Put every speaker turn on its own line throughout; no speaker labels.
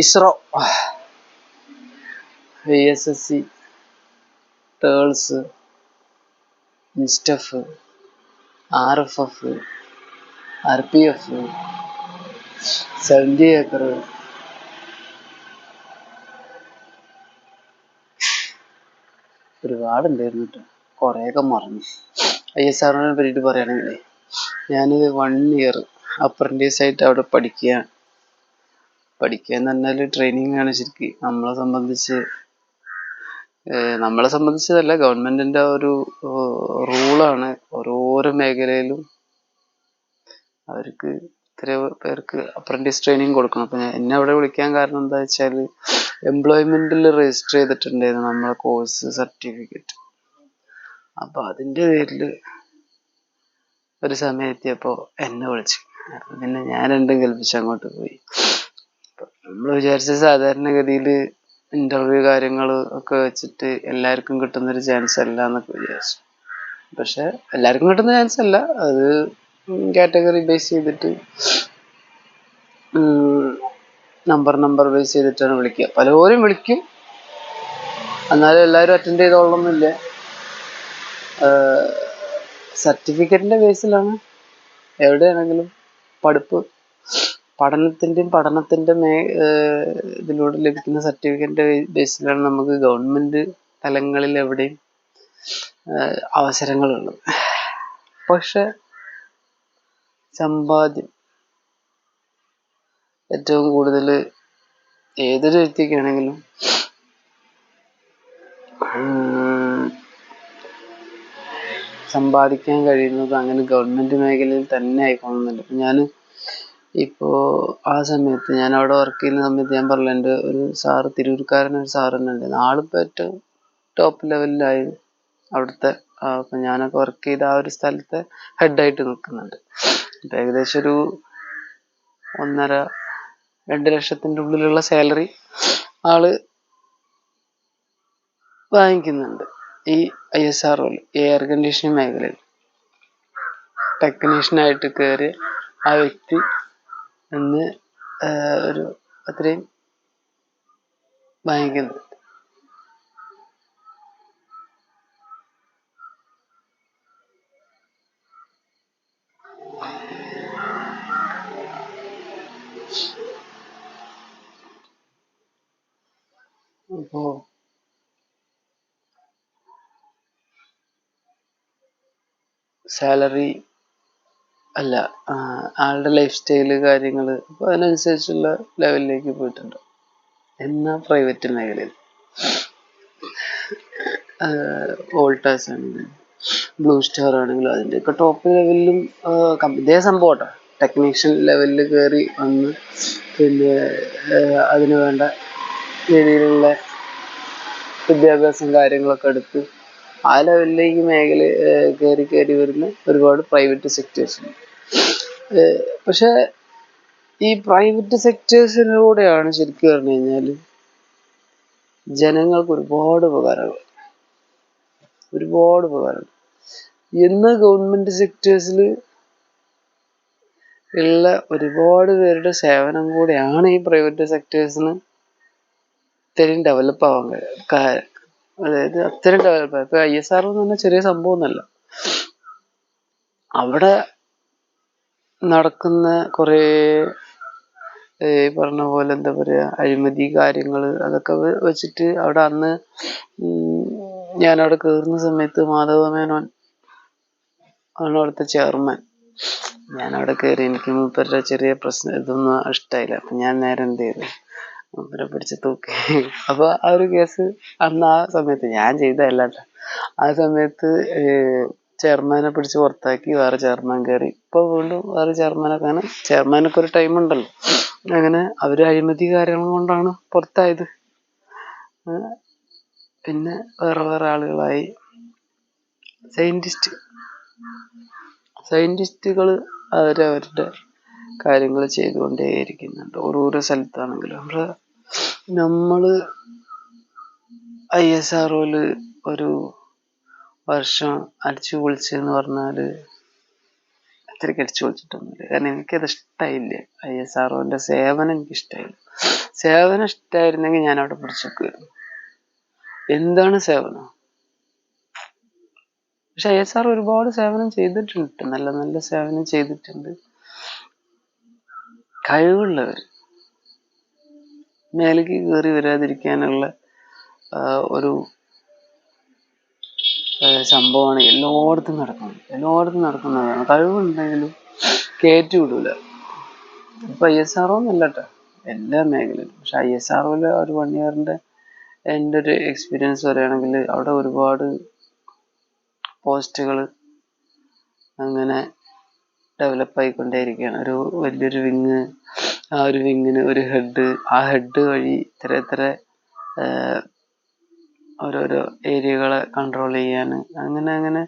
ISRO. I S S C ടേൾസ് ഇൻസ്റ്റഫ് R F F R P F seventy acre ഒരുപാടുണ്ടായിരുന്നു കേട്ടോ കുറേയൊക്കെ മറന്നു. I S ആറിനെ പറ്റിയിട്ട് പറയുകയാണെങ്കിൽ ഞാനിത് വൺ ഇയർ അപ്രന്റീസ് ആയിട്ട് അവിടെ പഠിക്കുകയാണ്. പഠിക്കുക എന്ന് പറഞ്ഞാൽ ട്രെയിനിങ് ആണ് ശരിക്കും. നമ്മളെ സംബന്ധിച്ച് നമ്മളെ സംബന്ധിച്ചതല്ല ഗവൺമെന്റിന്റെ ഒരു റൂളാണ് ഓരോരോ മേഖലയിലും അവർക്ക് ഇത്ര പേർക്ക് അപ്രന്റീസ് ട്രെയിനിങ് കൊടുക്കണം. അപ്പൊ എന്നെ അവിടെ വിളിക്കാൻ കാരണം എന്താ വെച്ചാൽ എംപ്ലോയ്മെന്റിൽ രജിസ്റ്റർ ചെയ്തിട്ടുണ്ടായിരുന്നു നമ്മളെ കോഴ്സ് സർട്ടിഫിക്കറ്റ് അപ്പൊ അതിന്റെ പേരിൽ ഒരു സമയം എത്തിയപ്പോ എന്നെ വിളിച്ചു. പിന്നെ ഞാൻ രണ്ടും കൽപ്പിച്ച് അങ്ങോട്ട് പോയി. നമ്മൾ വിചാരിച്ച സാധാരണഗതിയിൽ ഇന്റർവ്യൂ കാര്യങ്ങൾ ഒക്കെ വെച്ചിട്ട് എല്ലാവർക്കും കിട്ടുന്ന ഒരു ചാൻസ് അല്ല എന്നൊക്കെ വിചാരിച്ചു. പക്ഷെ എല്ലാവർക്കും കിട്ടുന്ന ചാൻസ് അല്ല. അത് കാറ്റഗറി ബേസ് ചെയ്തിട്ട് നമ്പർ നമ്പർ ബേസ് ചെയ്തിട്ടാണ് വിളിക്കുക. പലരും വിളിക്കും. എന്നാലും എല്ലാവരും അറ്റൻഡ് ചെയ്തോളണമെന്നില്ല സർട്ടിഫിക്കറ്റിന്റെ ബേസിലാണ് എവിടെയാണെങ്കിലും പഠിപ്പ് പഠനത്തിന്റെയും പഠനത്തിന്റെ മേ ഇതിലൂടെ ലഭിക്കുന്ന സർട്ടിഫിക്കറ്റിന്റെ ബേസിലാണ് നമുക്ക് ഗവൺമെന്റ് തലങ്ങളിൽ എവിടെയും അവസരങ്ങളുള്ളത്. പക്ഷെ സമ്പാദ്യം ഏറ്റവും കൂടുതൽ ഏതൊരു വ്യക്തിക്കാണെങ്കിലും സമ്പാദിക്കാൻ കഴിയുന്നത് അങ്ങനെ ഗവൺമെന്റ് മേഖലയിൽ തന്നെ ആയിക്കോണമെന്നില്ല ഞാൻ ഇപ്പോ ആ സമയത്ത് ഞാൻ അവിടെ വർക്ക് ചെയ്യുന്ന സമയത്ത് ഞാൻ പറഞ്ഞില്ല എന്റെ ഒരു സാറ് തിരൂർക്കാരൻ ഒരു സാറ് തന്നെ ആൾ ആളിപ്പോ ഏറ്റവും ടോപ്പ് ലെവലിലായി അവിടുത്തെ അപ്പൊ ഞാനൊക്കെ വർക്ക് ചെയ്ത ആ ഒരു സ്ഥലത്തെ ഹെഡായിട്ട് നിൽക്കുന്നുണ്ട്. അപ്പൊ ഏകദേശം ഒരു ഒന്നര രണ്ട് ലക്ഷത്തിന്റെ ഉള്ളിലുള്ള സാലറി ആൾ വാങ്ങിക്കുന്നുണ്ട് ഈ I S R air conditioning മേഖലയിൽ. ടെക്നീഷ്യനായിട്ട് കയറി ആ വ്യക്തി ആഹ് ഒരു അത്രയും വാങ്ങിക്കുന്നുണ്ട് അപ്പോ സാലറി അല്ല ആളുടെ ലൈഫ് സ്റ്റൈൽ കാര്യങ്ങൾ അപ്പൊ അതിനനുസരിച്ചുള്ള ലെവലിലേക്ക് പോയിട്ടുണ്ട്. എന്നാ പ്രൈവറ്റ് മേഖലയിൽ? വോൾട്ടാസ് ആണെങ്കിലും ബ്ലൂ സ്റ്റാർ ആണെങ്കിലും അതിന്റെയൊക്കെ ടോപ്പ് ലെവലിലും ഇതേ സംഭവം ടെക്നീഷ്യൻ ലെവലിൽ കയറി വന്ന് പിന്നെ അതിന് വേണ്ട രീതിയിലുള്ള വിദ്യാഭ്യാസം കാര്യങ്ങളൊക്കെ എടുത്ത് ആ ലെവലിലേക്ക് മേഖല കയറി കയറി വരുന്ന ഒരുപാട് പ്രൈവറ്റ് സെക്ടേഴ്സ് ഉണ്ട്. പക്ഷെ ഈ പ്രൈവറ്റ് സെക്ടേഴ്സിലൂടെയാണ് ശരിക്കും പറഞ്ഞു കഴിഞ്ഞാൽ ജനങ്ങൾക്ക് ഒരുപാട് ഉപകാരങ്ങൾ. ഒരുപാട് ഉപകാരങ്ങൾ. ഇന്ന് ഗവൺമെന്റ് സെക്ടേഴ്സിൽ ഉള്ള ഒരുപാട് പേരുടെ സേവനം കൂടെയാണ് ഈ പ്രൈവറ്റ് സെക്ടേഴ്സിന് ഇത്രയും ഡെവലപ്പ് ആവാൻ കഴിയും കാ- അതായത് അത്രയും ഡെവലപ്പ് ഇപ്പൊ ഐ എസ് ആർ എന്ന് പറഞ്ഞാൽ ചെറിയ സംഭവം ഒന്നല്ല. അവിടെ നടക്കുന്ന കുറേ ഈ പറഞ്ഞ പോലെ എന്താ പറയാ അഴിമതി കാര്യങ്ങൾ അതൊക്കെ വെച്ചിട്ട് അവിടെ അന്ന് ഞാൻ അവിടെ കയറുന്ന സമയത്ത് മാധവ മേനോൻ ആണ് അവിടുത്തെ ചെയർമാൻ. ഞാൻ അവിടെ കയറി എനിക്ക് മൂപ്പരുടെ ചെറിയ പ്രശ്നം ഇതൊന്നും ഇഷ്ടായില്ല. അപ്പൊ ഞാൻ നേരെ എന്ത് ചെയ്തു? മൂപ്പരെ പിടിച്ച് തൂക്കി. അപ്പൊ ആ ഒരു കേസ് അന്ന് ആ സമയത്ത് ഞാൻ ചെയ്തതല്ല ട്ടോ. ആ സമയത്ത് ചെയർമാനെ പിടിച്ച് പുറത്താക്കി വേറെ ചെയർമാൻ കയറി ഇപ്പൊ വീണ്ടും വേറെ ചെയർമാനൊക്കെ അങ്ങനെ ചെയർമാനൊക്കെ ഒരു ടൈം ഉണ്ടല്ലോ. അങ്ങനെ അവർ അഴിമതി കാര്യങ്ങൾ കൊണ്ടാണ് പുറത്തായത്. പിന്നെ വേറെ വേറെ ആളുകളായി. സയന്റിസ്റ്റ് സയന്റിസ്റ്റുകൾ അവരവരുടെ കാര്യങ്ങൾ ചെയ്തുകൊണ്ടേയിരിക്കുന്നുണ്ട്. ഓരോരോ സ്ഥലത്താണെങ്കിലും. നമ്മൾ നമ്മൾ ഐ എസ് ആർ ഒരു വർഷം അടിച്ചു പൊളിച്ചെന്ന് പറഞ്ഞാൽ അത്രയ്ക്ക് അടിച്ചു പൊളിച്ചിട്ടൊന്നുമില്ല. കാരണം എനിക്കത് ഇഷ്ടമായില്ല ഐ എസ് ആർ സേവനം എനിക്ക് ഇഷ്ടമായില്ല സേവനം ഇഷ്ടമായിരുന്നെങ്കിൽ ഞാൻ അവിടെ പിടിച്ചു നിൽക്കുമായിരുന്നു എന്താണ് സേവനം? പക്ഷെ ഐ എസ് ആർ ഒരുപാട് സേവനം ചെയ്തിട്ടുണ്ട്. നല്ല നല്ല സേവനം ചെയ്തിട്ടുണ്ട്. കഴിവുള്ളവർ. മേലേക്ക് കയറി വരാതിരിക്കാനുള്ള ഒരു സംഭവമാണ് എല്ലായിടത്തും നടക്കുന്നത്. എല്ലായിടത്തും നടക്കുന്നതാണ്. കഴിവുണ്ടെങ്കിലും കയറ്റി വിടൂല. ഇപ്പൊ ഐ എസ് ആർ ഒന്നല്ല എല്ലാ മേഖലയിലും. പക്ഷെ ഐ എസ് ആർ ഒരു വൺ ഇയറിന്റെ എന്റെ ഒരു എക്സ്പീരിയൻസ് പറയുകയാണെങ്കിൽ അവിടെ ഒരുപാട് പോസ്റ്റുകൾ അങ്ങനെ ഡെവലപ്പ് ആയിക്കൊണ്ടേയിരിക്കുകയാണ്. ഒരു വലിയൊരു വിങ് ആ ഒരു വിങ്ങിന് ഒരു ഹെഡ് ആ ഹെഡ് വഴി ഇത്ര ഇത്ര ഓരോരോ ഏരിയകളെ കൺട്രോൾ ചെയ്യാൻ. അങ്ങനെ അങ്ങനെ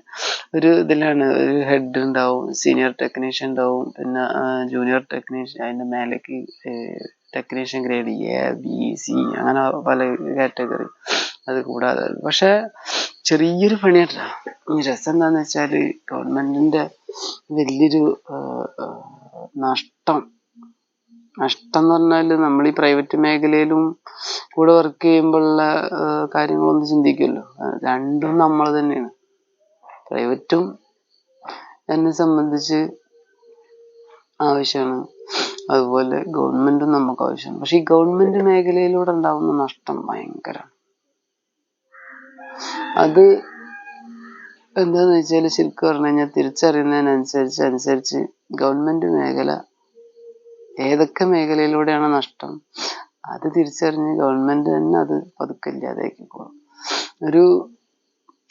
ഒരു ഇതിലാണ്. ഒരു ഹെഡ് ഉണ്ടാവും സീനിയർ ടെക്നീഷ്യൻ ഉണ്ടാവും പിന്നെ ജൂനിയർ ടെക്നീഷ്യൻ അതിന്റെ മേലേക്ക് technician grade A B C അങ്ങനെ പല കാറ്റഗറി അത് കൂടാതെ. പക്ഷെ ചെറിയൊരു പണിയല്ല ഈ രസം എന്താന്ന് വെച്ചാൽ ഗവൺമെന്റിന്റെ വലിയൊരു നഷ്ടം നഷ്ടം എന്ന് പറഞ്ഞാൽ നമ്മൾ ഈ പ്രൈവറ്റ് മേഖലയിലും കൂടെ വർക്ക് ചെയ്യുമ്പോഴുള്ള കാര്യങ്ങളൊന്ന് ചിന്തിക്കുമല്ലോ രണ്ടും നമ്മൾ തന്നെയാണ്. പ്രൈവറ്റും എന്നെ സംബന്ധിച്ച് ആവശ്യമാണ് അതുപോലെ ഗവൺമെന്റും നമുക്ക് ആവശ്യമാണ് പക്ഷെ ഈ ഗവൺമെന്റ് മേഖലയിലൂടെ ഉണ്ടാവുന്ന നഷ്ടം ഭയങ്കര അത് എന്താന്ന് വെച്ചാൽ ശരിക്കും പറഞ്ഞു കഴിഞ്ഞാൽ തിരിച്ചറിയുന്നതിനനുസരിച്ച് അനുസരിച്ച് ഗവൺമെന്റ് മേഖല ഏതൊക്കെ മേഖലയിലൂടെയാണ് നഷ്ടം? അത് തിരിച്ചറിഞ്ഞ് ഗവൺമെന്റ് തന്നെ അത് പതുക്കെ ഇല്ലാതാക്കിക്കോളും. ഒരു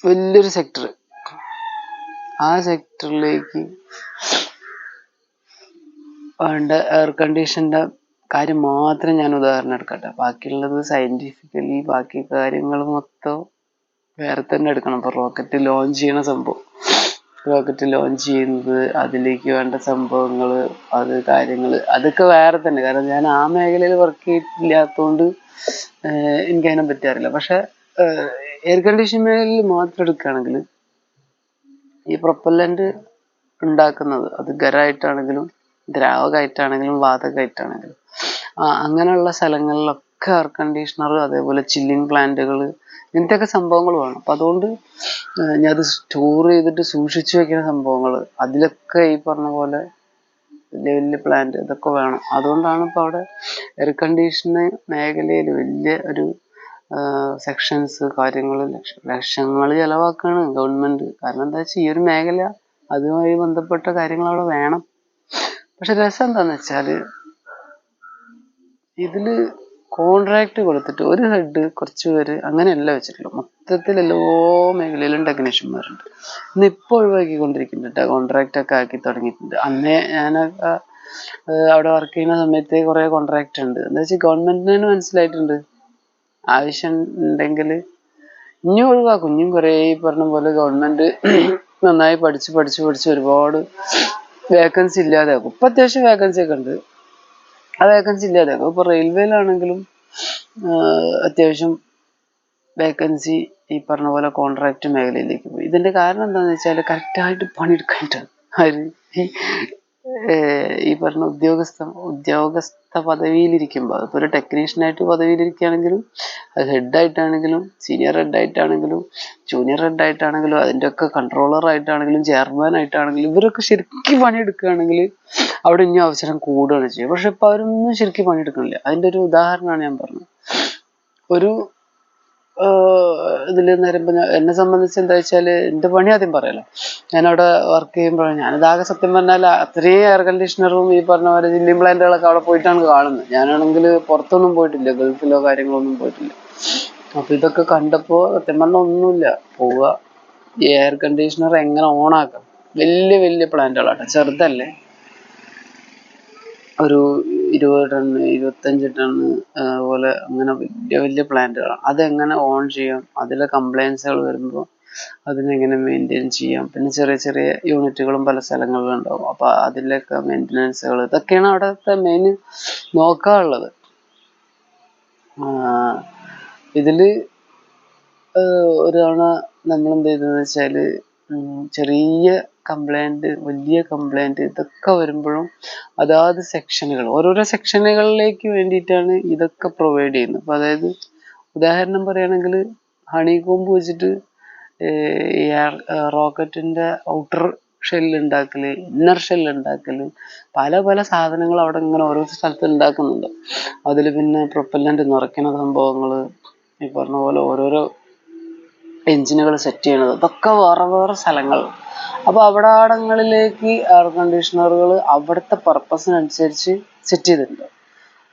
വലിയൊരു സെക്ടർ ആ സെക്ടറിലേക്ക് വേണ്ട എയർ കണ്ടീഷന്റെ കാര്യം മാത്രം ഞാൻ ഉദാഹരണം എടുക്കട്ടെ. ബാക്കിയുള്ളത് സയന്റിഫിക്കലി ബാക്കി കാര്യങ്ങൾ മൊത്തം വേറെ തന്നെ എടുക്കണം. ഇപ്പൊ റോക്കറ്റ് ലോഞ്ച് ചെയ്യണ സംഭവം. റോക്കറ്റ് ലോഞ്ച് ചെയ്യുന്നത് അതിലേക്ക് വേണ്ട സംഭവങ്ങൾ അത് കാര്യങ്ങൾ അതൊക്കെ വേറെ തന്നെ. കാരണം ഞാൻ ആ മേഖലയിൽ വർക്ക് ചെയ്തില്ലാത്തതുകൊണ്ട് എനിക്ക് അതിനെ പറ്റി അറിയില്ല. പക്ഷെ എയർ കണ്ടീഷൻ മേഖലയിൽ മാത്രം എടുക്കുകയാണെങ്കിൽ ഈ പ്രൊപ്പല്ലന്റ് ഉണ്ടാക്കുന്നത് അത് ഖരായിട്ടാണെങ്കിലും ദ്രാവകമായിട്ടാണെങ്കിലും വാതകമായിട്ടാണെങ്കിലും അങ്ങനെയുള്ള സ്ഥലങ്ങളിലൊക്കെ എയർ കണ്ടീഷണർ അതേപോലെ ചില്ലിങ് പ്ലാന്റുകൾ ഇങ്ങനത്തെയൊക്കെ സംഭവങ്ങൾ വേണം. അപ്പം അതുകൊണ്ട് ഞാനത് സ്റ്റോർ ചെയ്തിട്ട് സൂക്ഷിച്ചു വെക്കുന്ന സംഭവങ്ങൾ അതിലൊക്കെ ഈ പറഞ്ഞ പോലെ വലിയ വലിയ പ്ലാന്റ് ഇതൊക്കെ വേണം. അതുകൊണ്ടാണ് ഇപ്പോൾ അവിടെ എയർ കണ്ടീഷന് മേഖലയിൽ വലിയ ഒരു സെക്ഷൻസ് കാര്യങ്ങൾ ലക്ഷങ്ങൾ ചെലവാക്കാണ് ഗവൺമെന്റ് കാരണം എന്താ വെച്ചാൽ ഈ ഒരു മേഖല അതുമായി ബന്ധപ്പെട്ട കാര്യങ്ങൾ അവിടെ വേണം. പക്ഷെ രസം എന്താന്ന് വെച്ചാൽ ഇതിൽ കോൺട്രാക്ട് കൊടുത്തിട്ട് ഒരു ഹെഡ് കുറച്ച് പേര് അങ്ങനെയല്ല വെച്ചിട്ടുള്ളത് മൊത്തത്തിൽ എല്ലാ മേഖലയിലും ടെക്നീഷ്യന്മാരുണ്ട് ഇന്ന് ഇപ്പോൾ ഒഴിവാക്കിക്കൊണ്ടിരിക്കുന്നുണ്ട് കോൺട്രാക്ട് ഒക്കെ ആക്കി തുടങ്ങിയിട്ടുണ്ട്. അന്നേ ഞാൻ അവിടെ വർക്ക് ചെയ്യുന്ന സമയത്ത് കുറെ കോൺട്രാക്ട് ഉണ്ട്. എന്താ വെച്ചാൽ ഗവൺമെന്റിന് തന്നെ മനസ്സിലായിട്ടുണ്ട്. ആവശ്യം ഉണ്ടെങ്കിൽ ഇനിയും ഒഴിവാക്കും. ഇനിയും കുറേ ഈ പറഞ്ഞ പോലെ ഗവൺമെന്റ് നന്നായി പഠിച്ച് പഠിച്ച് പഠിച്ച് ഒരുപാട് വേക്കൻസി ഇല്ലാതാക്കും. ഇപ്പൊ അത്യാവശ്യം വേക്കൻസി ഒക്കെ ഉണ്ട്. വേക്കൻസി ഇല്ലാതാക്കും ഇപ്പൊ റെയിൽവേയിലാണെങ്കിലും അത്യാവശ്യം വേക്കൻസി ഈ പറഞ്ഞ പോലെ കോൺട്രാക്ട് മേഖലയിലേക്ക് പോയി. ഇതിന്റെ കാരണം എന്താണെന്ന് വെച്ചാൽ കറക്റ്റായിട്ട് പണിയെടുക്കാനായിട്ടാണ്. ആര്? ഈ പറഞ്ഞ ഉദ്യോഗസ്ഥ ഉദ്യോഗസ്ഥ പദവിയിലിരിക്കുമ്പോൾ അതിപ്പോൾ ഒരു ടെക്നീഷ്യനായിട്ട് പദവിയിലിരിക്കുകയാണെങ്കിലും അത് ഹെഡായിട്ടാണെങ്കിലും സീനിയർ ഹെഡായിട്ടാണെങ്കിലും ജൂനിയർ ഹെഡായിട്ടാണെങ്കിലും അതിന്റെ ഒക്കെ ചെയർമാൻ ആയിട്ടാണെങ്കിലും ഇവരൊക്കെ ശരിക്കും പണിയെടുക്കുകയാണെങ്കിൽ അവിടെ ഇനി അവസരം കൂടുകയാണ് ചെയ്യുക. പക്ഷെ ഇപ്പൊ അവരൊന്നും ശരിക്കും പണിയെടുക്കണില്ല അതിന്റെ ഒരു ഉദാഹരണമാണ് ഞാൻ പറഞ്ഞത്. ഒരു ഇതിൽ നേരം എന്നെ സംബന്ധിച്ച് എന്താ വെച്ചാൽ എന്റെ പണി ആദ്യം പറയാലോ. ഞാനവിടെ വർക്ക് ചെയ്യുമ്പോൾ ഞാനിതാകെ സത്യം പറഞ്ഞാൽ അത്രയും എയർ കണ്ടീഷണറും ഈ പറഞ്ഞ പോലെ ജില്ലിയും പ്ലാന്റുകളൊക്കെ അവിടെ പോയിട്ടാണ് കാണുന്നത്. ഞാനാണെങ്കിൽ പുറത്തൊന്നും പോയിട്ടില്ല. ഗൾഫിലോ കാര്യങ്ങളൊന്നും പോയിട്ടില്ല. അപ്പൊ ഇതൊക്കെ കണ്ടപ്പോ സത്യം പറഞ്ഞാൽ ഒന്നുമില്ല. പോവുക എയർ കണ്ടീഷണർ എങ്ങനെ ഓണാക്കാം വലിയ വലിയ പ്ലാന്റുകളാണ് ചെറുതല്ലേ? ഒരു ഇരുപത് ടൺ ഇരുപത്തഞ്ച് ടൺ പോലെ അങ്ങനെ വലിയ വലിയ പ്ലാന്റുകളാണ്. അതെങ്ങനെ ഓൺ ചെയ്യാം? അതിലെ കംപ്ലൈൻസുകൾ വരുമ്പോൾ അതിനെങ്ങനെ മെയിന്റെയിൻ ചെയ്യാം? പിന്നെ ചെറിയ ചെറിയ യൂണിറ്റുകളും പല സ്ഥലങ്ങളിലും ഉണ്ടാവും. അപ്പൊ അതിലൊക്കെ മെയിന്റനൻസുകൾ ഇതൊക്കെയാണ് അവിടുത്തെ മെയിൻ നോക്കാനുള്ളത്. ഇതിൽ ഒരു തവണ നമ്മൾ എന്ത് ചെയ്തതെന്ന് വെച്ചാൽ ഉം ചെറിയ കംപ്ലൈന്റ് വലിയ കംപ്ലൈന്റ് ഇതൊക്കെ വരുമ്പോഴും അതാത് സെക്ഷനുകൾ ഓരോരോ സെക്ഷനുകളിലേക്ക് വേണ്ടിയിട്ടാണ് ഇതൊക്കെ പ്രൊവൈഡ് ചെയ്യുന്നത്. അപ്പോൾ അതായത് ഉദാഹരണം പറയുകയാണെങ്കിൽ ഹണി കോമ്പ് വെച്ചിട്ട് എയർ റോക്കറ്റിന്റെ ഔട്ടർ ഷെല്ല് ഉണ്ടാക്കൽ ഇന്നർ ഷെല്ല് ഉണ്ടാക്കൽ പല പല സാധനങ്ങൾ അവിടെ ഇങ്ങനെ ഓരോ സ്ഥലത്ത് ഉണ്ടാക്കുന്നുണ്ട് അതിൽ പിന്നെ പ്രൊപ്പല്ലന്റ് നിറയ്ക്കുന്ന സംഭവങ്ങൾ ഈ പറഞ്ഞ പോലെ ഓരോരോ എഞ്ചിനുകൾ സെറ്റ് ചെയ്യണത്. ഇതൊക്കെ വേറെ വേറെ സ്ഥലങ്ങൾ. അപ്പൊ അവിടാടങ്ങളിലേക്ക് എയർ കണ്ടീഷണറുകൾ അവിടുത്തെ പർപ്പസിനനുസരിച്ച് സെറ്റ് ചെയ്തിട്ടുണ്ട്.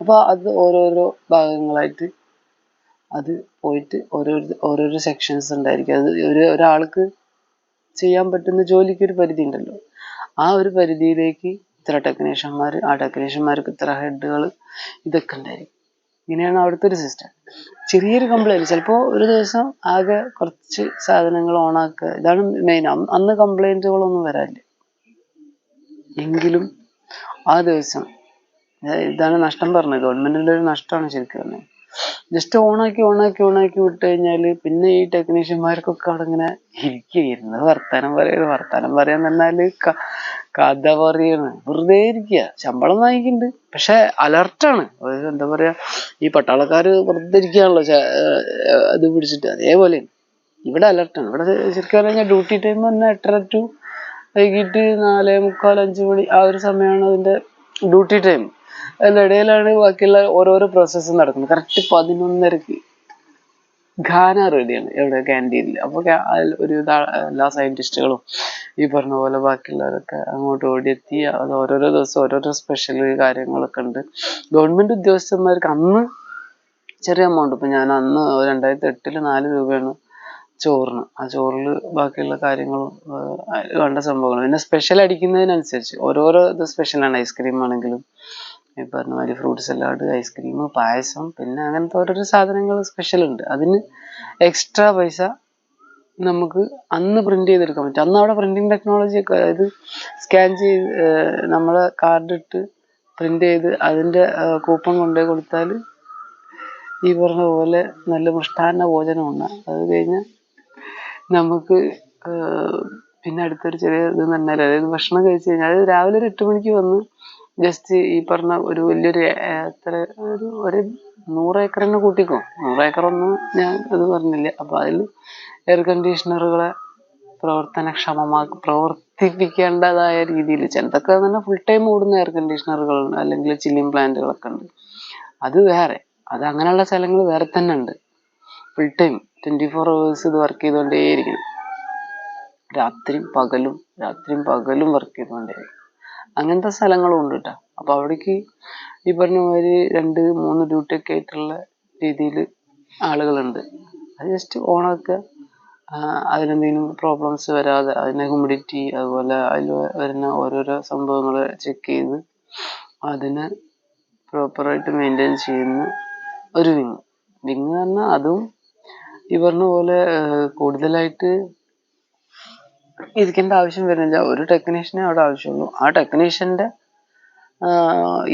അപ്പോൾ അത് ഓരോരോ ഭാഗങ്ങളായിട്ട് അത് പോയിട്ട് ഓരോരോ ഓരോരോ സെക്ഷൻസ് ഉണ്ടായിരിക്കും. അത് ഒരു ഒരാൾക്ക് ചെയ്യാൻ പറ്റുന്ന ജോലിക്ക് ഒരു പരിധി ഉണ്ടല്ലോ. ആ ഒരു പരിധിയിലേക്ക് ഇത്ര ടെക്നീഷ്യന്മാർ ആ ടെക്നീഷ്യന്മാർക്ക് ഇത്ര ഹെഡുകൾ ഇതൊക്കെ ഉണ്ടായിരിക്കും. ഇങ്ങനെയാണ് അവിടുത്തെ ഒരു സിസ്റ്റം ചെറിയൊരു കംപ്ലൈന്റ് ചിലപ്പോൾ ഒരു ദിവസം ആകെ കുറച്ച് സാധനങ്ങൾ ഓണാക്കുക ഇതാണ് മെയിൻ അന്ന് കംപ്ലൈന്റുകളൊന്നും വരാനില്ല എങ്കിലും ആ ദിവസം ഇതാണ് നഷ്ടം പറഞ്ഞത്. ഗവൺമെന്റിന്റെ ഒരു നഷ്ടമാണ് ശരിക്കും പറഞ്ഞത് ജസ്റ്റ് ഓണാക്കി ഓണാക്കി ഓണാക്കി വിട്ട് കഴിഞ്ഞാൽ പിന്നെ ഈ ടെക്നീഷ്യന്മാർക്കൊക്കെ അവിടെ ഇങ്ങനെ ഇരിക്കുകയായിരുന്നു വർത്താനം പറയുന്നത് വർത്താനം പറയാൻ ക- കഥ പറയാണ്. വെറുതെ ഇരിക്കുക ശമ്പളം വാങ്ങിക്കുന്നുണ്ട് പക്ഷെ അലർട്ടാണ്. എന്താ പറയാ ഈ പട്ടാളക്കാര് വെറുതെ ഇരിക്കുകയാണല്ലോ അത് പിടിച്ചിട്ട്. അതേപോലെ ഇവിടെ അലർട്ടാണ്. ഇവിടെ ശരിക്കും പറഞ്ഞാൽ ഡ്യൂട്ടി ടൈം തന്നെ എട്ടര ടു വൈകിട്ട് നാലേ മുക്കാൽ അഞ്ച് മണി ആ ഒരു സമയമാണ് അതിന്റെ ഡ്യൂട്ടി ടൈം. അതിനിടയിലാണ് ബാക്കിയുള്ള ഓരോരോ പ്രോസസ്സ് നടക്കുന്നത്. കറക്റ്റ് പതിനൊന്നരക്ക് ഖാന റെഡിയാണ് എവിടെ? ക്യാന്റീനിൽ അപ്പോൾ ഒരു എല്ലാ സയന്റിസ്റ്റുകളും ഈ പറഞ്ഞ പോലെ ബാക്കിയുള്ളവരൊക്കെ അങ്ങോട്ട് ഓടിയെത്തി. അത് ഓരോരോ ദിവസം ഓരോരോ സ്പെഷ്യൽ കാര്യങ്ങളൊക്കെ ഉണ്ട്. ഗവൺമെന്റ് ഉദ്യോഗസ്ഥന്മാർക്ക് അന്ന് ചെറിയ എമൗണ്ട് ഇപ്പൊ ഞാൻ അന്ന് രണ്ടായിരത്തി എട്ടിൽ നാല് രൂപയാണ് ചോറിന്. ആ ചോറിൽ ബാക്കിയുള്ള കാര്യങ്ങളും വേണ്ട സംഭവങ്ങളും. പിന്നെ സ്പെഷ്യൽ അടിക്കുന്നതിനനുസരിച്ച് ഓരോരോ ഇത് സ്പെഷ്യലാണ് ഐസ്ക്രീം ആണെങ്കിലും ഈ പറഞ്ഞ മാതിരി ഫ്രൂട്ട് സലാഡ് ഐസ്ക്രീം പായസം പിന്നെ അങ്ങനത്തെ ഓരോരോ സാധനങ്ങൾ സ്പെഷ്യൽ ഉണ്ട്. അതിന് എക്സ്ട്രാ പൈസ നമുക്ക് അന്ന് പ്രിന്റ് ചെയ്തെടുക്കാൻ പറ്റും. അന്ന് അവിടെ പ്രിന്റിംഗ് ടെക്നോളജി ഒക്കെ അതായത് സ്കാൻ ചെയ്ത് നമ്മളെ കാർഡ് ഇട്ട് പ്രിന്റ് ചെയ്ത് അതിന്റെ കൂപ്പൺ കൊണ്ടുപോയി കൊടുത്താൽ ഈ പറഞ്ഞ പോലെ നല്ല മൃഷ്ടാന്ന ഭോജനം ഉണ്ട്. അത് കഴിഞ്ഞാൽ നമുക്ക് പിന്നെ അടുത്തൊരു ചെറിയ ഇത് തന്നെ അതായത് ഭക്ഷണം കഴിച്ച് കഴിഞ്ഞാൽ രാവിലെ ഒരു എട്ട് മണിക്ക് വന്ന് ജസ്റ്റ് ഈ പറഞ്ഞ ഒരു വലിയൊരു എത്ര ഒരു ഒരു നൂറ് ഏക്കർ തന്നെ കൂട്ടിക്കോ. നൂറ് ഏക്കറൊന്നും ഞാൻ ഇത് പറഞ്ഞില്ല. അപ്പൊ അതിൽ എയർ കണ്ടീഷണറുകളെ പ്രവർത്തനക്ഷമമാക്കി പ്രവർത്തിപ്പിക്കേണ്ടതായ രീതിയിൽ ചിലതൊക്കെ തന്നെ ഫുൾ ടൈം ഓടുന്ന എയർ കണ്ടീഷണറുകളുണ്ട് അല്ലെങ്കിൽ ചില്ലിംഗ് പ്ലാന്റുകളൊക്കെ ഉണ്ട്. അത് വേറെ അത് അങ്ങനെയുള്ള സ്ഥലങ്ങൾ വേറെ തന്നെ ഉണ്ട്. Full time twenty four hours ഇത് വർക്ക് ചെയ്തുകൊണ്ടേയിരിക്കണം രാത്രിയും പകലും രാത്രിയും പകലും വർക്ക് ചെയ്തുകൊണ്ടേയിരിക്കും അങ്ങനത്തെ സ്ഥലങ്ങളും ഉണ്ട് കേട്ടോ അപ്പൊ അവിടേക്ക് ഈ പറഞ്ഞ മാതിരി രണ്ട് മൂന്ന് ഡ്യൂട്ടി ഒക്കെ ആയിട്ടുള്ള രീതിയിൽ ആളുകളുണ്ട്. അത് ജസ്റ്റ് ഓണാക്കുക അതിനെന്തെങ്കിലും പ്രോബ്ലംസ് വരാതെ അതിന്റെ ഹ്യൂമിഡിറ്റി അതുപോലെ അതിൽ വരുന്ന ഓരോരോ സംഭവങ്ങൾ ചെക്ക് ചെയ്ത് അതിനെ പ്രോപ്പറായിട്ട് മെയിന്റെയിൻ ചെയ്യുന്ന ഒരു വിങ് വിങ് പറഞ്ഞാൽ അതും ഈ പറഞ്ഞ പോലെ കൂടുതലായിട്ട് ഇരിക്കേണ്ട ആവശ്യം വരുന്നില്ല. ഒരു ടെക്നീഷ്യനെ അവിടെ ആവശ്യമുള്ളൂ. ആ ടെക്നീഷ്യന്റെ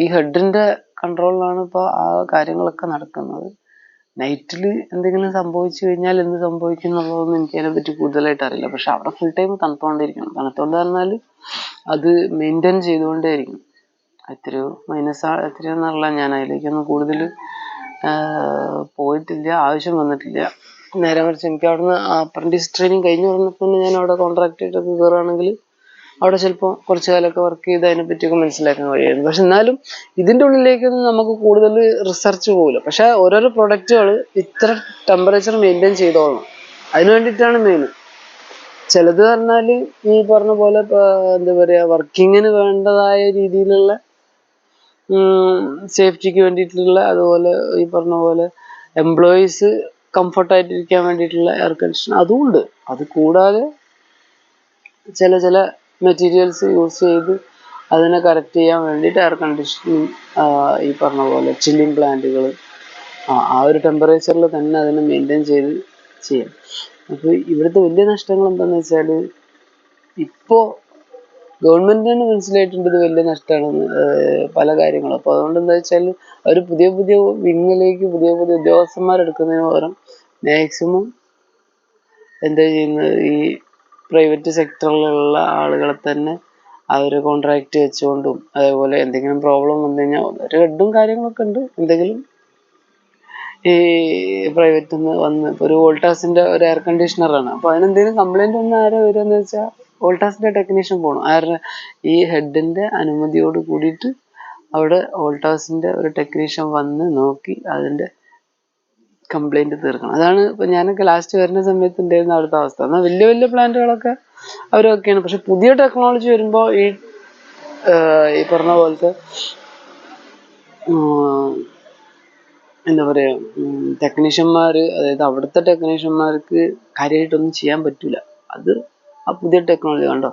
ഈ ഹെഡിന്റെ കൺട്രോളിലാണ് ഇപ്പോൾ ആ കാര്യങ്ങളൊക്കെ നടക്കുന്നത്. നൈറ്റിൽ എന്തെങ്കിലും സംഭവിച്ചു കഴിഞ്ഞാൽ എന്ത് സംഭവിക്കും എന്നുള്ളതൊന്നും എനിക്ക് അതിനെ പറ്റി കൂടുതലായിട്ട് അറിയില്ല. പക്ഷെ അവിടെ ഫുൾ ടൈം തണുത്തോണ്ടിരിക്കണം തണുത്തോണ്ട് പറഞ്ഞാൽ അത് മെയിന്റെയിൻ ചെയ്തുകൊണ്ടേയിരിക്കും. എത്രയോ മൈനസ് എത്രയോന്നുള്ള ഞാൻ അതിലേക്കൊന്നും കൂടുതൽ പോയിട്ടില്ല. ആവശ്യം വന്നിട്ടില്ല. നേരെ മറിച്ച് എനിക്ക് അവിടുന്ന് അപ്രന്റീസ് ട്രെയിനിങ് കഴിഞ്ഞ് പറഞ്ഞപ്പോൾ ഞാൻ അവിടെ കോൺട്രാക്ട് ആയിട്ടൊക്കെ കയറുകയാണെങ്കിൽ അവിടെ ചിലപ്പോൾ കുറച്ച് കാലമൊക്കെ വർക്ക് ചെയ്ത് അതിനെ പറ്റിയൊക്കെ മനസ്സിലാക്കാൻ കഴിയുമായിരുന്നു പക്ഷെ എന്നാലും ഇതിന്റെ ഉള്ളിലേക്കൊന്നും നമുക്ക് കൂടുതൽ റിസർച്ച് പോകില്ല പക്ഷെ ഓരോരോ പ്രൊഡക്റ്റുകൾ ഇത്ര ടെമ്പറേച്ചർ മെയിന്റെയിൻ ചെയ്തോളണം. അതിന് വേണ്ടിയിട്ടാണ് മെയിൻ ചിലത് പറഞ്ഞാൽ ഈ പറഞ്ഞ പോലെ എന്താ പറയാ വർക്കിങ്ങിന് വേണ്ടതായ രീതിയിലുള്ള സേഫ്റ്റിക്ക് വേണ്ടിയിട്ടുള്ള അതുപോലെ ഈ പറഞ്ഞ പോലെ എംപ്ലോയീസ് കംഫർട്ടായിട്ടിരിക്കാൻ വേണ്ടിയിട്ടുള്ള എയർ കണ്ടീഷൻ അതും ഉണ്ട് അത് കൂടാതെ ചില ചില മെറ്റീരിയൽസ് യൂസ് ചെയ്ത് അതിനെ കറക്റ്റ് ചെയ്യാൻ വേണ്ടിയിട്ട് എയർ കണ്ടീഷനിങ് ഈ പറഞ്ഞ പോലെ ചില്ലിംഗ് പ്ലാന്റുകൾ ആ ഒരു ടെമ്പറേച്ചറിൽ തന്നെ അതിനെ മെയിന്റെയിൻ ചെയ്ത് ചെയ്യാം. അപ്പോൾ ഇവിടുത്തെ വലിയ നഷ്ടങ്ങൾ എന്താണെന്ന് വെച്ചാൽ ഇപ്പോൾ ഗവൺമെന്റിന് മനസ്സിലായിട്ടുണ്ട് ഇത് വലിയ നഷ്ടമാണെന്ന് പല കാര്യങ്ങളും. അപ്പോൾ അതുകൊണ്ട് എന്താ വെച്ചാൽ അവർ പുതിയ പുതിയ വിങ്ങിലേക്ക് പുതിയ പുതിയ ഉദ്യോഗസ്ഥന്മാർ എടുക്കുന്നതിന് പകരം മാക്സിമം എന്താ ചെയ്യുന്നത്? ഈ പ്രൈവറ്റ് സെക്ടറിലുള്ള ആളുകളെ തന്നെ അവർ കോൺട്രാക്റ്റ് വെച്ചുകൊണ്ടും അതേപോലെ എന്തെങ്കിലും പ്രോബ്ലം വന്നു കഴിഞ്ഞാൽ ഹെഡും കാര്യങ്ങളൊക്കെ ഉണ്ട്. എന്തെങ്കിലും ഈ പ്രൈവറ്റിൽ നിന്ന് വന്ന് ഇപ്പോൾ ഒരു വോൾട്ടാസിന്റെ ഒരു എയർ കണ്ടീഷണറാണ് അപ്പോൾ അതിനെന്തെങ്കിലും കംപ്ലൈന്റ് വന്ന് ആരാ വരുമെന്ന് വെച്ചാൽ വോൾട്ടാസിന്റെ ടെക്നീഷ്യൻ പോകണം ആരുടെ? ഈ ഹെഡിന്റെ അനുമതിയോട് കൂടിയിട്ട് അവിടെ വോൾട്ടാസിന്റെ ഒരു ടെക്നീഷ്യൻ വന്ന് നോക്കി അതിന്റെ കംപ്ലൈന്റ് തീർക്കണം. അതാണ് ഇപ്പൊ ഞാനൊക്കെ ലാസ്റ്റ് വരുന്ന സമയത്ത് ഉണ്ടായിരുന്ന അവിടുത്തെ അവസ്ഥ. എന്നാൽ വലിയ വലിയ പ്ലാന്റുകളൊക്കെ അവരൊക്കെയാണ്. പക്ഷെ പുതിയ ടെക്നോളജി വരുമ്പോ ഈ ഈ പറഞ്ഞ പോലത്തെ എന്താ പറയാ ടെക്നീഷ്യന്മാർ അതായത് അവിടുത്തെ ടെക്നീഷ്യന്മാർക്ക് കാര്യമായിട്ടൊന്നും ചെയ്യാൻ പറ്റൂല. അത് ആ പുതിയ ടെക്നോളജി കണ്ടോ?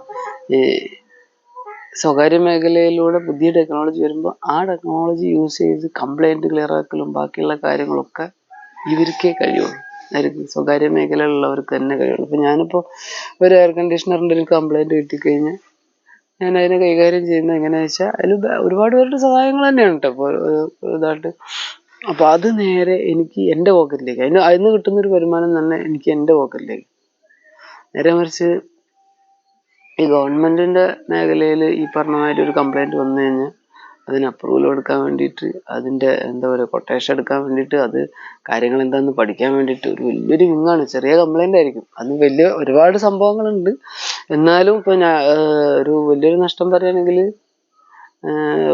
സ്വകാര്യ മേഖലയിലൂടെ പുതിയ ടെക്നോളജി വരുമ്പോൾ ആ ടെക്നോളജി യൂസ് ചെയ്ത് കംപ്ലൈന്റ് ക്ലിയർ ആക്കലും ബാക്കിയുള്ള കാര്യങ്ങളൊക്കെ ഇവർക്കേ കഴിയുള്ളൂ അവർക്ക് സ്വകാര്യ മേഖലയിലുള്ളവർക്ക് തന്നെ കഴിയുള്ളൂ. ഇപ്പൊ ഞാനിപ്പോ ഒരു എയർ കണ്ടീഷണറിന്റെ ഒരു കംപ്ലൈന്റ് കിട്ടിക്കഴിഞ്ഞാൽ ഞാൻ അതിനെ കൈകാര്യം ചെയ്യുന്നത് എങ്ങനെയാ വെച്ചാൽ അതിൽ ഒരുപാട് പേരുടെ സഹായങ്ങൾ തന്നെയാണ് കേട്ടോ അപ്പോൾ ഇതായിട്ട് അപ്പൊ അത് നേരെ എനിക്ക് എന്റെ പോക്കറ്റിലേക്ക് അതിന് അതിന് കിട്ടുന്ന ഒരു വരുമാനം തന്നെ എനിക്ക് എന്റെ പോക്കറ്റിലേക്ക് നേരെ മറിച്ച് ഈ ഗവൺമെന്റിന്റെ മേഖലയിൽ ഈ പറഞ്ഞ മാതിരി ഒരു കംപ്ലൈന്റ് വന്നു കഴിഞ്ഞാൽ അതിന് അപ്രൂവൽ എടുക്കാൻ വേണ്ടിയിട്ട് അതിന്റെ എന്താ പറയുക കൊട്ടേഷൻ എടുക്കാൻ വേണ്ടിയിട്ട് അത് കാര്യങ്ങൾ എന്താന്ന് പഠിക്കാൻ വേണ്ടിയിട്ട് ഒരു വലിയൊരു വിങ്ങാണ് ചെറിയ കംപ്ലൈന്റ് ആയിരിക്കും. അത് വലിയ ഒരുപാട് സംഭവങ്ങളുണ്ട്. എന്നാലും ഇപ്പൊ ഞാൻ ഒരു വലിയൊരു നഷ്ടം പറയുകയാണെങ്കിൽ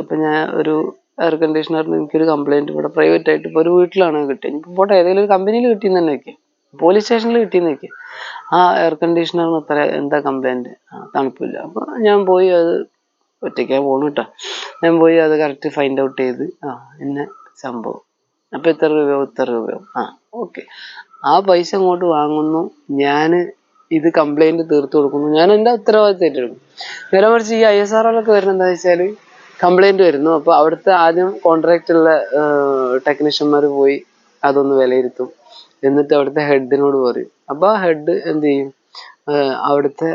ഇപ്പൊ ഞാൻ ഒരു എയർ കണ്ടീഷണറിന് എനിക്കൊരു കംപ്ലൈന്റ് ഇവിടെ പ്രൈവറ്റ് ആയിട്ട് ഇപ്പൊ ഒരു വീട്ടിലാണ് കിട്ടിയത്. ഇനിയിപ്പോ പോട്ടെ ഏതെങ്കിലും ഒരു കമ്പനിയിൽ കിട്ടിയെന്ന് തന്നെ വെക്കാം. പോലീസ് സ്റ്റേഷനിൽ കിട്ടിയെന്ന് ആ എയർ കണ്ടീഷണറിന് അത്ര എന്താ കംപ്ലൈന്റ് തണുപ്പില്ല. അപ്പോൾ ഞാൻ പോയി അത് ഒറ്റയ്ക്കാ പോണു കേട്ടോ ഞാൻ പോയി അത് കറക്റ്റ് ഫൈൻഡ് ഔട്ട് ചെയ്ത് ആ എന്നെ സംഭവം. അപ്പൊ എത്ര രൂപയോ? ഇത്ര രൂപയോ? ആ ഓക്കെ ആ പൈസ അങ്ങോട്ട് വാങ്ങുന്നു. ഞാൻ ഇത് കംപ്ലൈന്റ് തീർത്തു കൊടുക്കുന്നു. ഞാൻ എന്റെ ഉത്തരവാദിത്തം ഏറ്റെടുക്കും. നേരെ മറിച്ച് ഈ ഐ എസ് ആർ ഒക്കെ വരുന്നത് എന്താ വെച്ചാൽ കംപ്ലൈന്റ് വരുന്നു. അപ്പൊ അവിടുത്തെ ആദ്യം കോൺട്രാക്റ്റുള്ള ടെക്നീഷ്യന്മാർ പോയി അതൊന്ന് വിലയിരുത്തും. എന്നിട്ട് അവിടുത്തെ ഹെഡിനോട് പറയും. അപ്പൊ ആ ഹെഡ് എന്ത് ചെയ്യും? അവിടുത്തെ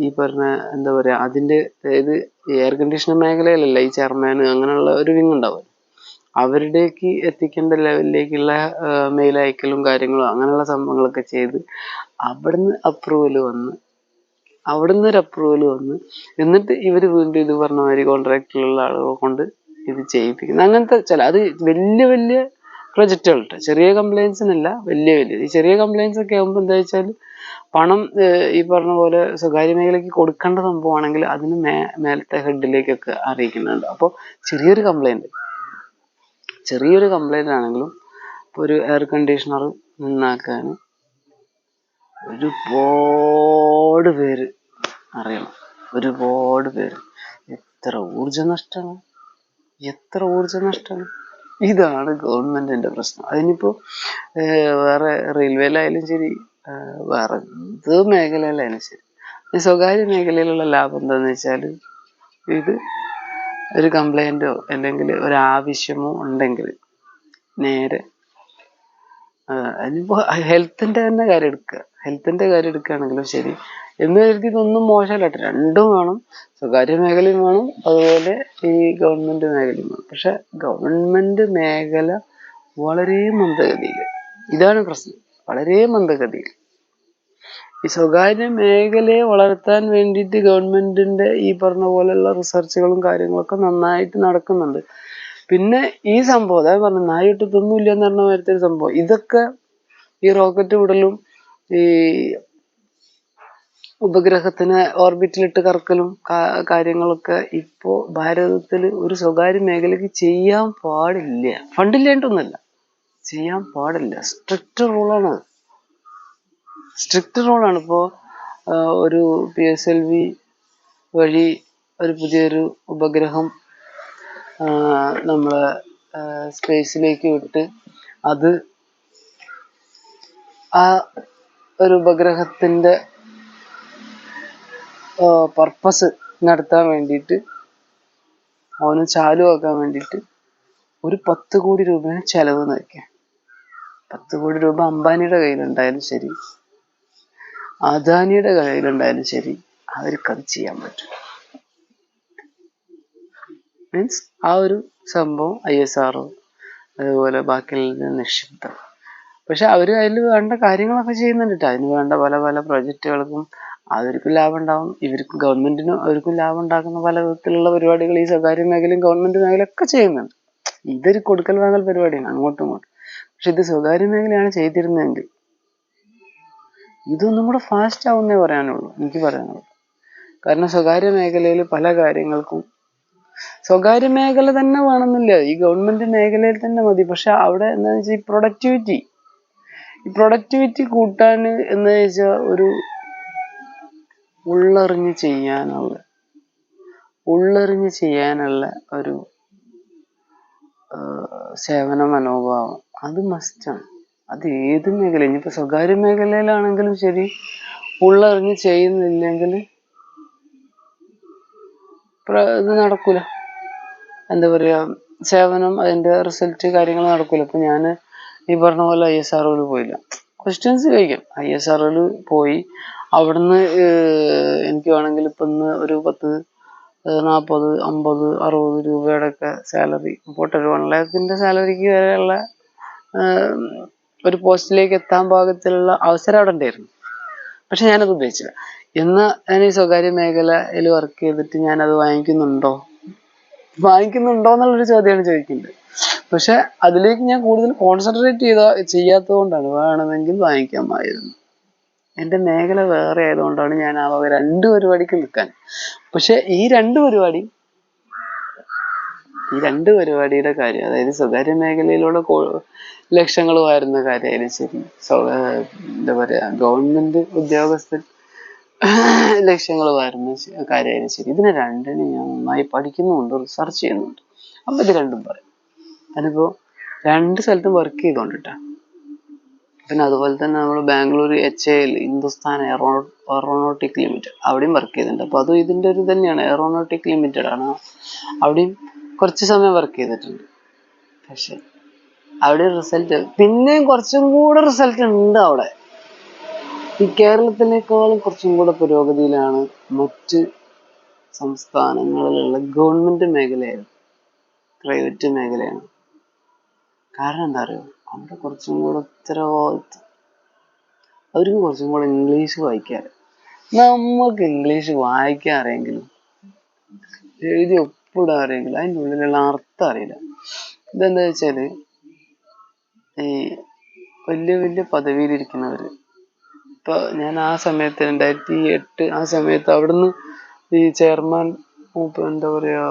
ഈ പറഞ്ഞ എന്താ പറയാ അതിന്റെ അതായത് എയർ കണ്ടീഷണർ മേഖലയിലല്ല ഈ ചെയർമാൻ അങ്ങനെയുള്ള ഒരു വിങ് ഉണ്ടാവും അവരുടേക്ക് എത്തിക്കേണ്ട ലെവലിലേക്കുള്ള മെയിൽ അയക്കലും കാര്യങ്ങളും അങ്ങനെയുള്ള സംഭവങ്ങളൊക്കെ ചെയ്ത് അവിടുന്ന് അപ്രൂവൽ വന്ന് അവിടുന്ന് ഒരു അപ്രൂവൽ വന്ന് എന്നിട്ട് ഇവർ വീണ്ടും ഇത് പറഞ്ഞ മാതിരി കോൺട്രാക്റ്റിലുള്ള ആളുകളെ കൊണ്ട് ഇത് ചെയ്യിപ്പിക്കുന്നു. അങ്ങനത്തെ ചില അത് വലിയ വലിയ പ്രൊജക്റ്റുകൾ ട്ടോ ചെറിയ കംപ്ലയിൻസിനല്ല വലിയ വലിയ. ഈ ചെറിയ കംപ്ലയിൻസ് ഒക്കെ ആകുമ്പോൾ എന്താ വെച്ചാൽ പണം ഈ പറഞ്ഞ പോലെ സ്വകാര്യ മേഖലയ്ക്ക് കൊടുക്കേണ്ട സംഭവമാണെങ്കിൽ അതിന് മേ മേലത്തെ ഹെഡിലേക്കൊക്കെ അറിയിക്കുന്നുണ്ട്. അപ്പോൾ ചെറിയൊരു കംപ്ലൈന്റ് ചെറിയൊരു കംപ്ലൈന്റ് ആണെങ്കിലും ഇപ്പോൾ ഒരു എയർ കണ്ടീഷണർ നന്നാക്കാൻ ഒരുപാട് പേര് അറിയണം. ഒരുപാട് പേര്. എത്ര ഊർജ നഷ്ടമാണ് എത്ര ഊർജ നഷ്ടമാണ് ഇതാണ് ഗവൺമെന്റിന്റെ പ്രശ്നം. അതിനിപ്പോ വേറെ റെയിൽവേയിലായാലും ശരി വേറെ എന്ത് മേഖലയിലായാലും ശരി. സ്വകാര്യ മേഖലയിലുള്ള ലാഭം എന്താന്ന് വെച്ചാൽ ഇത് ഒരു കംപ്ലൈന്റോ അല്ലെങ്കിൽ ഒരു ആവശ്യമോ ഉണ്ടെങ്കിൽ നേരെ അതിനിപ്പോ ഹെൽത്തിന്റെ തന്നെ കാര്യം എടുക്കുക. ഹെൽത്തിന്റെ കാര്യം എടുക്കുകയാണെങ്കിലും ശരി എന്ന് കരുതി ഇതൊന്നും. രണ്ടും വേണം. സ്വകാര്യ മേഖലയും വേണം. അതുപോലെ ഈ ഗവൺമെന്റ് മേഖലയും വേണം. പക്ഷെ ഗവൺമെന്റ് മേഖല വളരെ മന്ദഗതിയിൽ. ഇതാണ് പ്രശ്നം. വളരെ മന്ദഗതിയിൽ. ഈ സ്വകാര്യ മേഖലയെ വളർത്താൻ വേണ്ടിയിട്ട് ഗവൺമെന്റിന്റെ ഈ പറഞ്ഞ പോലെയുള്ള റിസർച്ചുകളും കാര്യങ്ങളൊക്കെ നന്നായിട്ട് നടക്കുന്നുണ്ട്. പിന്നെ ഈ സംഭവം അതായത് പറഞ്ഞു നായിട്ട് തിന്നൂല്ല എന്ന് പറഞ്ഞ മാതിരത്തെ ഒരു സംഭവം. ഇതൊക്കെ ഈ റോക്കറ്റ് വിടലും ഈ ഉപഗ്രഹത്തിനെ ഓർബിറ്റിലിട്ട് കറക്കലും കാര്യങ്ങളൊക്കെ ഇപ്പോ ഭാരതത്തിൽ ഒരു സ്വകാര്യ മേഖലയ്ക്ക് ചെയ്യാൻ പാടില്ല. ഫണ്ടില്ലാണ്ടൊന്നുമല്ല ചെയ്യാൻ പാടില്ല. സ്ട്രിക്റ്റ് റൂളാണ് സ്ട്രിക്റ്റ് റൂളാണ് ഇപ്പോ ഒരു പി എസ് എൽ വി വഴി ഒരു പുതിയൊരു ഉപഗ്രഹം നമ്മളെ സ്പേസിലേക്ക് വിട്ട് അത് ആ ഒരു ഉപഗ്രഹത്തിന്റെ പർപ്പസ് നടത്താൻ വേണ്ടിയിട്ട് അവന് ചാലുവാക്കാൻ വേണ്ടിയിട്ട് ഒരു പത്ത് കോടി രൂപയാണ് ചെലവ് നോക്കിയ പത്ത് കോടി രൂപ അംബാനിയുടെ കയ്യിലുണ്ടായാലും ശരി അദാനിയുടെ കയ്യിലുണ്ടായാലും ശരി അവർക്കത് ചെയ്യാൻ പറ്റും. മീൻസ് ആ ഒരു സംഭവം ഐ എസ് ആർ അതുപോലെ ബാക്കിയുള്ള നിക്ഷിപ്തം പക്ഷെ അവർ അതിൽ വേണ്ട കാര്യങ്ങളൊക്കെ ചെയ്യുന്നുണ്ട്. അതിന് വേണ്ട പല പല പ്രൊജക്റ്റുകൾക്കും അവർക്കും ലാഭം ഉണ്ടാവും ഇവർക്കും ഗവൺമെന്റിനും അവർക്കും ലാഭം ഉണ്ടാക്കുന്ന പല വിധത്തിലുള്ള പരിപാടികൾ ഈ സ്വകാര്യ മേഖലയും ഗവൺമെന്റ് ഒക്കെ ചെയ്യുന്നുണ്ട്. ഇതൊരു കൊടുക്കൽ വാങ്ങൽ പരിപാടിയാണ് അങ്ങോട്ടും ഇങ്ങോട്ടും. പക്ഷെ ഇത് സ്വകാര്യ മേഖലയാണ് ചെയ്തിരുന്നതെങ്കിൽ ഇതൊന്നും കൂടെ ഫാസ്റ്റ് ആവുന്നേ പറയാനുള്ളൂ എനിക്ക് പറയാനുള്ളൂ. കാരണം സ്വകാര്യ മേഖലയിൽ പല കാര്യങ്ങൾക്കും സ്വകാര്യ മേഖല തന്നെ വേണമെന്നില്ല. ഈ ഗവൺമെന്റ് മേഖലയിൽ തന്നെ മതി. പക്ഷെ അവിടെ എന്താണെന്ന് വെച്ചാൽ ഈ പ്രൊഡക്ടിവിറ്റി ഈ പ്രൊഡക്ടിവിറ്റി കൂട്ടാൻ എന്ന് വെച്ചാൽ ഒരു ഉള്ളറിഞ്ഞ് ചെയ്യാനുള്ള ഉള്ളറിഞ്ഞ് ചെയ്യാനുള്ള ഒരു സേവന മനോഭാവം അത് മസ്റ്റാണ് അത് ഏത് മേഖല ഇനിയിപ്പോൾ സ്വകാര്യ മേഖലയിലാണെങ്കിലും ശരി ഉള്ളറിഞ്ഞ് ചെയ്യുന്നില്ലെങ്കിൽ ഇത് നടക്കൂല. എന്താ പറയുക സേവനം അതിന്റെ റിസൾട്ട് കാര്യങ്ങൾ നടക്കൂല. ഇപ്പൊ ഞാൻ ഈ പറഞ്ഞ പോലെ ഐ എസ് ആർ പോയില്ല. ക്വസ്റ്റ്യൻസ് ചോദിക്കാം ഐ എസ് ആർ പോയി. അവിടുന്ന് എനിക്ക് വേണമെങ്കിൽ ഇപ്പൊ ഇന്ന് ഒരു പത്ത് നാൽപ്പത് അമ്പത് അറുപത് രൂപയുടെ ഒക്കെ സാലറി പോട്ടെ ഒരു വൺ ലാഖിന്റെ സാലറിക്ക് വരെയുള്ള ഒരു പോസ്റ്റിലേക്ക് എത്താൻ പാകത്തിലുള്ള അവസരം അവിടെ ഉണ്ടായിരുന്നു. പക്ഷെ ഞാനത് ഉപയോഗിച്ചില്ല. എന്നാൽ ഞാൻ ഈ സ്വകാര്യ മേഖലയിൽ വർക്ക് ചെയ്തിട്ട് ഞാനത് വാങ്ങിക്കുന്നുണ്ടോ? വാങ്ങിക്കുന്നുണ്ടോ എന്നുള്ളൊരു ചോദ്യമാണ് ചോദിക്കുന്നത്. പക്ഷെ അതിലേക്ക് ഞാൻ കൂടുതൽ കോൺസെൻട്രേറ്റ് ചെയ്ത ചെയ്യാത്തത് കൊണ്ടാണ് വേണമെങ്കിൽ വാങ്ങിക്കാമായിരുന്നു. എന്റെ മേഖല വേറെ ആയതുകൊണ്ടാണ് ഞാൻ ആ വക രണ്ട് പരിപാടിക്ക് നിൽക്കാൻ പക്ഷെ ഈ രണ്ട് പരിപാടി ഈ രണ്ട് പരിപാടിയുടെ കാര്യം അതായത് സ്വകാര്യ മേഖലയിലൂടെ കോ- ലക്ഷങ്ങൾ വരുന്ന കാര്യമായാലും ശരി എന്താ പറയാ ഗവൺമെന്റ് ഉദ്യോഗസ്ഥൻ ലക്ഷ്യങ്ങൾ വരുന്ന കാര്യമായാലും ശരി ഇതിനെ രണ്ടിനും ഞാൻ നന്നായി പഠിക്കുന്നുണ്ട് റിസർച്ച് ചെയ്യുന്നുണ്ട് അപ്പൊ ഇത് രണ്ടും പറയും. അതിപ്പോ രണ്ട് സ്ഥലത്തും വർക്ക് ചെയ്തോണ്ടിട്ടാ. പിന്നെ അതുപോലെ തന്നെ നമ്മൾ Bangalore H L Hindustan aero aeronautic limited അവിടെയും വർക്ക് ചെയ്തിട്ടുണ്ട്. അപ്പോൾ അതും ഇതിന്റെ ഒരു തന്നെയാണ്. എയറോനോട്ടിക് ലിമിറ്റഡ് ആണ്. അവിടെയും കുറച്ച് സമയം വർക്ക് ചെയ്തിട്ടുണ്ട്. പക്ഷെ അവിടെ റിസൾട്ട് പിന്നെയും കുറച്ചും കൂടെ റിസൾട്ട് ഉണ്ട് അവിടെ. ഈ കേരളത്തിനേക്കാളും കുറച്ചും കൂടെ പുരോഗതിയിലാണ് മറ്റ് സംസ്ഥാനങ്ങളിലുള്ള ഗവൺമെന്റ് മേഖലയാണ് പ്രൈവറ്റ് മേഖലയാണ്. കാരണം എന്താ അറിയോ? അവിടെ കുറച്ചും കൂടെ ഉത്തരവാദിത്വം. അവർക്ക് കുറച്ചും കൂടെ ഇംഗ്ലീഷ് വായിക്കാൻ നമുക്ക് ഇംഗ്ലീഷ് വായിക്കാൻ അറിയെങ്കിലും എഴുതി ഒപ്പിടാൻ അറിയെങ്കിലും അതിന്റെ ഉള്ളിലുള്ള അർത്ഥം അറിയില്ല. ഇതെന്താ വെച്ചാൽ ഈ വലിയ വലിയ പദവിയിലിരിക്കുന്നവര് ഇപ്പൊ ഞാൻ ആ സമയത്ത് രണ്ടായിരത്തി എട്ട് ആ സമയത്ത് അവിടുന്ന് ഈ ചെയർമാൻ എന്താ പറയാ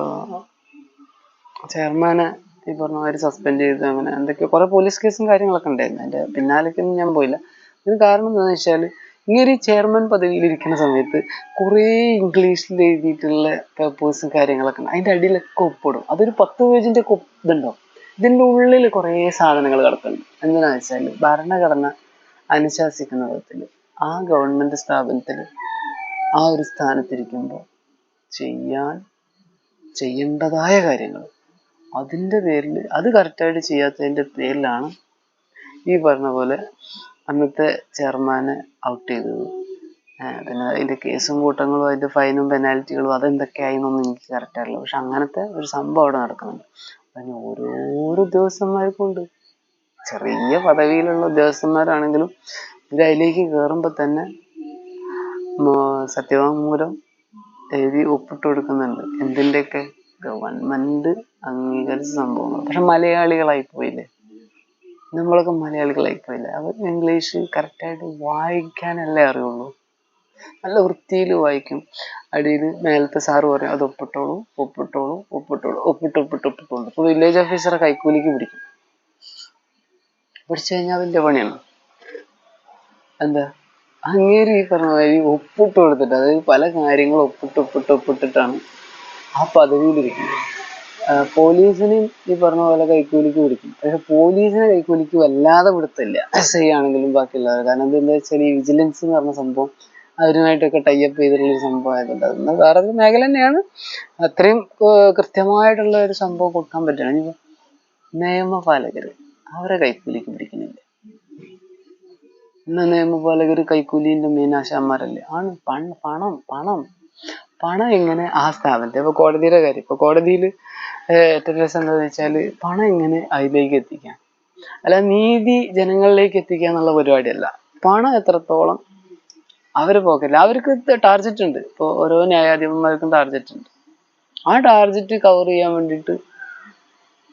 ചെയർമാനെ ഈ പറഞ്ഞ സസ്പെൻഡ് ചെയ്തു അങ്ങനെ എന്തൊക്കെയോ കുറെ പോലീസ് കേസും കാര്യങ്ങളൊക്കെ ഉണ്ടായിരുന്നു. അതിന്റെ പിന്നാലേക്കൊന്നും ഞാൻ പോയില്ല. ഇതിന് കാരണം എന്താണെന്ന് വെച്ചാൽ ഇങ്ങനെ ഈ ചെയർമാൻ പദവിയിൽ ഇരിക്കുന്ന സമയത്ത് കുറേ ഇംഗ്ലീഷിൽ എഴുതിയിട്ടുള്ള പേപ്പേഴ്സും കാര്യങ്ങളൊക്കെ ഉണ്ട്. അതിന്റെ അടിയിലൊക്കെ ഒപ്പിടും. അതൊരു പത്ത് പേജിന്റെ ഒക്കെ ഇതുണ്ടാവും ഇതിന്റെ ഉള്ളിൽ കുറേ സാധനങ്ങൾ കിടക്കുന്നുണ്ട്. എന്താണെന്ന് വെച്ചാൽ ഭരണഘടന അനുശാസിക്കുന്ന വിധത്തിൽ ആ ഗവൺമെന്റ് സ്ഥാപനത്തിൽ ആ ഒരു സ്ഥാനത്തിരിക്കുമ്പോൾ ചെയ്യാൻ ചെയ്യേണ്ടതായ കാര്യങ്ങൾ അതിന്റെ പേരിൽ അത് കറക്റ്റായിട്ട് ചെയ്യാത്തതിന്റെ പേരിലാണ് ഈ പറഞ്ഞ പോലെ അന്നത്തെ ചെയർമാനെ ഔട്ട് ചെയ്തത്. പിന്നെ അതിന്റെ കേസും കൂട്ടങ്ങളും അതിന്റെ ഫൈനും പെനാൽറ്റികളും അതെന്തൊക്കെയായി എന്നൊന്നും എനിക്ക് കറക്റ്റ് പക്ഷെ അങ്ങനത്തെ ഒരു സംഭവം അവിടെ നടക്കുന്നുണ്ട്. അതിന് ഓരോരോ ഉദ്യോഗസ്ഥന്മാർക്കുണ്ട്. ചെറിയ പദവിയിലുള്ള ഉദ്യോഗസ്ഥന്മാരാണെങ്കിലും ഇവർ അതിലേക്ക് കയറുമ്പോൾ തന്നെ സത്യവാങ്മൂലം എഴുതി ഒപ്പിട്ട് കൊടുക്കുന്നുണ്ട് എന്തിന്റെയൊക്കെ ഗവൺമെന്റ് അംഗീകരിച്ച സംഭവങ്ങൾ. പക്ഷെ മലയാളികളായി പോയില്ലേ? നമ്മളൊക്കെ മലയാളികളായി പോയില്ലേ? അവർ ഇംഗ്ലീഷ് കറക്റ്റായിട്ട് വായിക്കാനല്ലേ അറിയുള്ളൂ. നല്ല വൃത്തിയിൽ വായിക്കും. അടിയിൽ മേലത്തെ സാറ് പറയും അത് ഒപ്പിട്ടോളൂ ഒപ്പിട്ടോളൂ ഒപ്പിട്ടോളൂ ഒപ്പിട്ട് ഒപ്പിട്ട് ഒപ്പിട്ടോളൂ. ഇപ്പൊ വില്ലേജ് ഓഫീസറെ കൈക്കൂലിക്ക് പിടിക്കും. പിടിച്ചു കഴിഞ്ഞാൽ വലിയ പണിയാണ്. എന്താ? അങ്ങേര് ഈ പറഞ്ഞ മാതിരി ഒപ്പിട്ട് കൊടുത്തിട്ട് അതായത് പല കാര്യങ്ങളും ഒപ്പിട്ട് ഒപ്പിട്ട് ഒപ്പിട്ടിട്ടാണ് ആ പദവിയിലിരിക്കും. ആഹ് പോലീസിനെയും ഈ പറഞ്ഞ പോലെ കൈക്കൂലിക്ക് പിടിക്കും. പക്ഷെ പോലീസിനെ കൈക്കൂലിക്ക് വല്ലാതെ പിടുത്തില്ല എസ് ഐ ആണെങ്കിലും ബാക്കിയുള്ളവർ. കാരണം എന്താ വെച്ചാൽ ഈ വിജിലൻസ് എന്ന് പറഞ്ഞ സംഭവം അവരുമായിട്ടൊക്കെ ടൈപ്പ് ചെയ്തിട്ടുള്ള ഒരു സംഭവം ആയതുകൊണ്ട് അതൊന്ന് വേറെ ഒരു മേഖല തന്നെയാണ്. അത്രയും കൃത്യമായിട്ടുള്ള ഒരു സംഭവം കൊടുക്കാൻ പറ്റണം ഇനിയിപ്പോ നിയമപാലകർ അവരെ കൈക്കൂലിക്ക് പിടിക്കുന്നില്ല. ഇന്ന് നിയമപാലകർ കൈക്കൂലിന്റെ മെയിൻ ആശാന്മാരല്ലേ? ആണ് പണം പണം പണം. പണം എങ്ങനെ ആ സ്ഥാപനത്തെ ഇപ്പൊ കോടതിയുടെ കാര്യം. ഇപ്പൊ കോടതിയിൽ ഏറ്റവും രസം എന്താന്ന് വെച്ചാൽ പണം എങ്ങനെ അതിലേക്ക് എത്തിക്കാം? അല്ല നീതി ജനങ്ങളിലേക്ക് എത്തിക്കുക എന്നുള്ള പരിപാടിയല്ല. പണം എത്രത്തോളം അവർ പോക്കറ്റിൽ അവർക്ക് ടാർജറ്റ് ഉണ്ട്. ഇപ്പോൾ ഓരോ ന്യായാധിപന്മാർക്കും ടാർജറ്റ് ഉണ്ട്. ആ ടാർജറ്റ് കവർ ചെയ്യാൻ വേണ്ടിയിട്ട്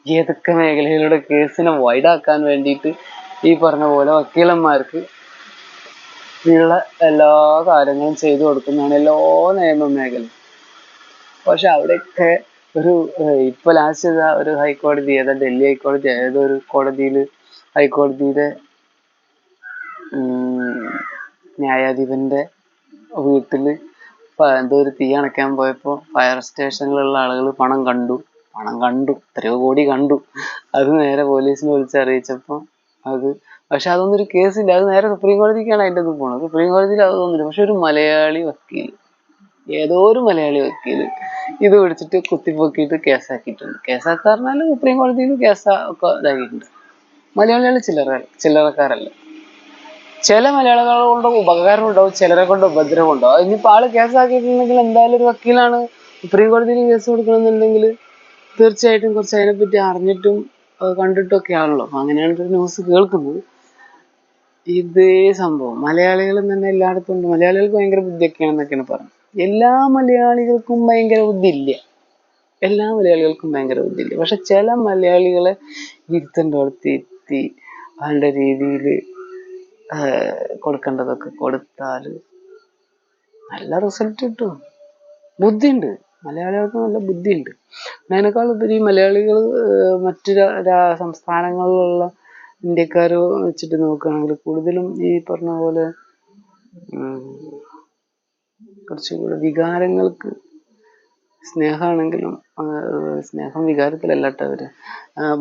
ഏതൊക്കെ മേഖലയിലൂടെ കേസിനെ വൈഡാക്കാൻ വേണ്ടിയിട്ട് ഈ പറഞ്ഞ പോലെ വക്കീലന്മാർക്ക് ഉള്ള എല്ലാ കാര്യങ്ങളും ചെയ്തു കൊടുക്കുന്നതാണ് എല്ലാ നിയമ മേഖലയും. പക്ഷെ അവിടെയൊക്കെ ഒരു ഇപ്പൊ ലാസ്റ്റ് ഒരു ഹൈക്കോടതി ഏതാ ഡൽഹി ഹൈക്കോടതി ഏതോ ഒരു കോടതിയിൽ ഹൈക്കോടതിയിലെ ന്യായാധിപന്റെ വീട്ടിൽ എന്തോ ഒരു തീ അണയ്ക്കാൻ പോയപ്പോ ഫയർ സ്റ്റേഷനിലുള്ള ആളുകൾ പണം കണ്ടു. പണം കണ്ടു. എത്രയോ കോടി കണ്ടു. അത് നേരെ പോലീസിനെ വിളിച്ചറിയിച്ചപ്പോ അത് പക്ഷെ അതൊന്നും ഒരു കേസില്ല. അത് നേരെ സുപ്രീം കോടതിക്കാണ് അതിന്റെ ഇത് പോണത്. സുപ്രീം കോടതിയിൽ അതൊന്നുമില്ല പക്ഷെ ഒരു മലയാളി വക്കീൽ ഏതോ ഒരു മലയാളി വക്കീൽ ഇത് പിടിച്ചിട്ട് കുത്തിപ്പൊക്കിയിട്ട് കേസാക്കിയിട്ടുണ്ട്. കേസാക്കാ സുപ്രീം കോടതിയിൽ കേസ് ഒക്കെ ഇതാക്കിയിട്ടുണ്ട്. മലയാളികൾ ചില്ലറ ചില്ലറക്കാരല്ല. ചില മലയാളികളെ കൊണ്ട് ഉപകാരം ഉണ്ടാവും ചിലരെ കൊണ്ട് ഉപദ്രവം ഉണ്ടാവും. ഇനിയിപ്പോൾ ആൾ കേസാക്കിയിട്ടുണ്ടെങ്കിൽ എന്തായാലും ഒരു വക്കീലാണ് സുപ്രീം കോടതിയിൽ കേസ് കൊടുക്കണമെന്നുണ്ടെങ്കിൽ തീർച്ചയായിട്ടും കുറച്ച് അതിനെപ്പറ്റി അറിഞ്ഞിട്ടും അത് കണ്ടിട്ടും ഒക്കെ ആണല്ലോ. അങ്ങനെയാണ് ഒരു ന്യൂസ് കേൾക്കുന്നത്. ഇതേ സംഭവം. മലയാളികൾ തന്നെ എല്ലായിടത്തും ഉണ്ട്. മലയാളികൾക്ക് ഭയങ്കര ബുദ്ധിയൊക്കെയാണെന്നൊക്കെയാണ് പറഞ്ഞത്. എല്ലാ മലയാളികൾക്കും ഭയങ്കര ബുദ്ധി ഇല്ല എല്ലാ മലയാളികൾക്കും ഭയങ്കര ബുദ്ധിയില്ല. പക്ഷെ ചില മലയാളികളെ ഇരുത്തേണ്ടടുത്ത് ഇരുത്തി അവരുടെ രീതിയിൽ കൊടുക്കേണ്ടതൊക്കെ കൊടുത്താൽ നല്ല റിസൾട്ട് കിട്ടും. ബുദ്ധിയുണ്ട്. മലയാളികൾക്ക് നല്ല ബുദ്ധിയുണ്ട്. അതിനേക്കാൾ ഉപരി മലയാളികൾ മറ്റു സംസ്ഥാനങ്ങളിലുള്ള ഇന്ത്യക്കാർ വെച്ചിട്ട് നോക്കുകയാണെങ്കിൽ കൂടുതലും ഈ പറഞ്ഞ പോലെ കുറച്ചുകൂടെ വികാരങ്ങൾക്ക് സ്നേഹമാണെങ്കിലും സ്നേഹം വികാരത്തിലല്ല കേട്ടോ